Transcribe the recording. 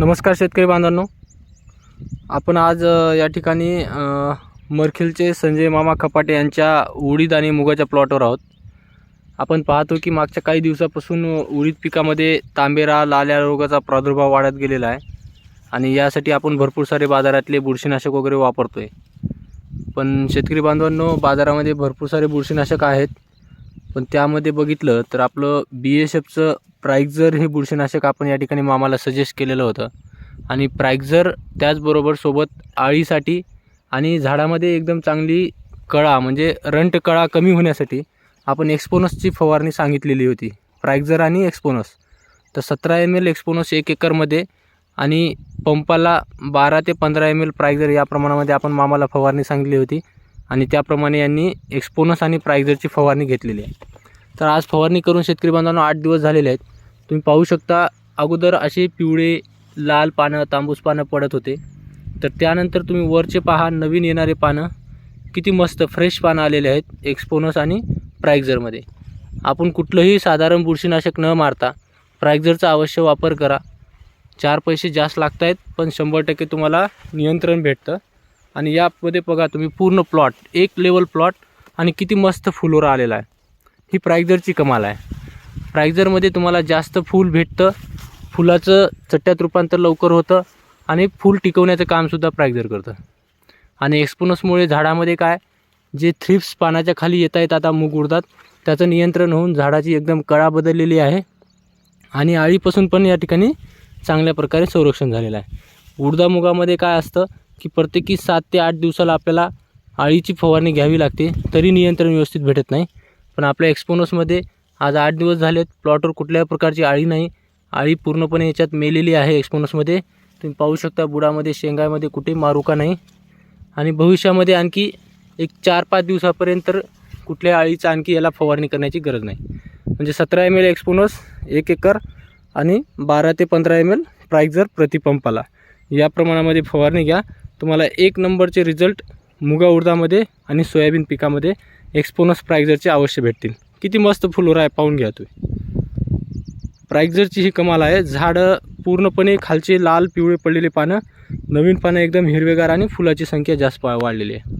नमस्कार शेतकरी बांधवांनो. आपण आज या ठिकाणी मरखिलचे संजय मामा खपाटे यांच्या उडीद आणि मुगाच्या प्लॉटवर आहोत. आपण पाहतो की मागच्या काही दिवसापासून उडीद पिकामध्ये तांबेरा लाल्या रोगाचा प्रादुर्भाव वाढत गेलेला आहे आणि यासाठी आपण भरपूर सारे बाजारातले बुरशीनाशक वगैरे वापरतो आहे पण शेतकरी बांधवांनो बाजारामध्ये भरपूर सारे बुरशीनाशक आहेत. पण त्यामध्ये बघितलं तर आपलं बी एस एफचं प्रायझर हे बुरशीनाशक आपण या ठिकाणी मामाला सजेस्ट केलेलं होतं. आणि प्रायझर त्याचबरोबर सोबत आळीसाठी आणि झाडामध्ये एकदम चांगली कळा म्हणजे रंट कळा कमी होण्यासाठी आपण एक्सपोनसची फवारणी सांगितलेली होती. प्रायझर आणि एक्सपोनस तर सतरा एम एल एक्सपोनस एक एकरमध्ये आणि पंपाला बारा ते पंधरा एम एल प्रायझर या प्रमाणामध्ये आपण मामाला फवारणी सांगितली होती. आणि त्याप्रमाणे यांनी एक्सपोनस आणि प्राईझरची फवारणी घेतलेली आहे. तर आज फवारणी करून शेतकरी बांधवांना आठ दिवस झालेले आहेत. तुम्ही पाहू शकता अगोदर असे पिवळे लाल पानं तांबूस पानं पडत होते. तर त्यानंतर तुम्ही वरचे पहा नवीन येणारे पानं. किती मस्त फ्रेश पानं आलेले आहेत एक्सपोनस आणि प्रायझरमध्ये आपण कुठलंही साधारण बुरशीनाशक न मारता प्रायझरचा अवश्य वापर करा. चार पैसे जास्त लागत आहेत पण शंभर टक्के तुम्हाला नियंत्रण भेटतं. आणि यामध्ये बघा तुम्ही पूर्ण प्लॉट एक लेवल प्लॉट आणि किती मस्त फुलोरा आलेला आहे. ही प्रायझरची कमाल आहे. प्रायझरमध्ये तुम्हाला जास्त फूल भेटतं फुलाचं चट्ट्यात रूपांतर लवकर होतं आणि फूल टिकवण्याचं कामसुद्धा प्रायझर करतं. आणि एक्सपोनसमुळे झाडामध्ये काय जे थ्रिप्स पानाच्या खाली येता येत आता मूग उडतात त्याचं नियंत्रण होऊन झाडाची एकदम कळा बदललेली आहे आणि आळीपासून पण या ठिकाणी चांगल्या प्रकारे संरक्षण झालेलं आहे. उडदा मुगामध्ये काय असतं की प्रत्येकी सात ते आठ दिवसाला आपल्याला आळीची फवारणी घ्यावी लागते तरी नियंत्रण व्यवस्थित भेटत नाही. पण आपल्या एक्सपोनसमध्ये आज आठ दिवस झालेत प्लॉटवर कुठल्याही प्रकारची आळी नाही. आळी पूर्णपणे याच्यात मेलेली आहे एक्सपोनसमध्ये तुम्ही पाहू शकता बुडामध्ये शेंगामध्ये कुठे मारुका नाही. आणि भविष्यामध्ये आणखी एक चार पाच दिवसापर्यंत कुठल्या आळीचं आणखी याला फवारणी करण्याची गरज नाही. म्हणजे सतरा एम एल एक्सपोनस एक एकर आणि बारा ते पंधरा एम एल प्राईक्झर प्रतिपंपाला. या प्रमाणामध्ये फवारणी घ्या. तुम्हाला एक नंबरचे रिझल्ट मुगा उडदामध्ये आणि सोयाबीन पिकामध्ये एक्सपोनस प्रायझरचे अवश्य भेटतील. किती मस्त फुलोरा आहे पाहून घ्या तुम्ही. प्रायझरची ही कमाल आहे. झाडं पूर्णपणे खालचे लाल पिवळे पडलेले पानं नवीन पानं एकदम हिरवेगार आणि फुलाची संख्या जास्त पा- वाढलेली आहे.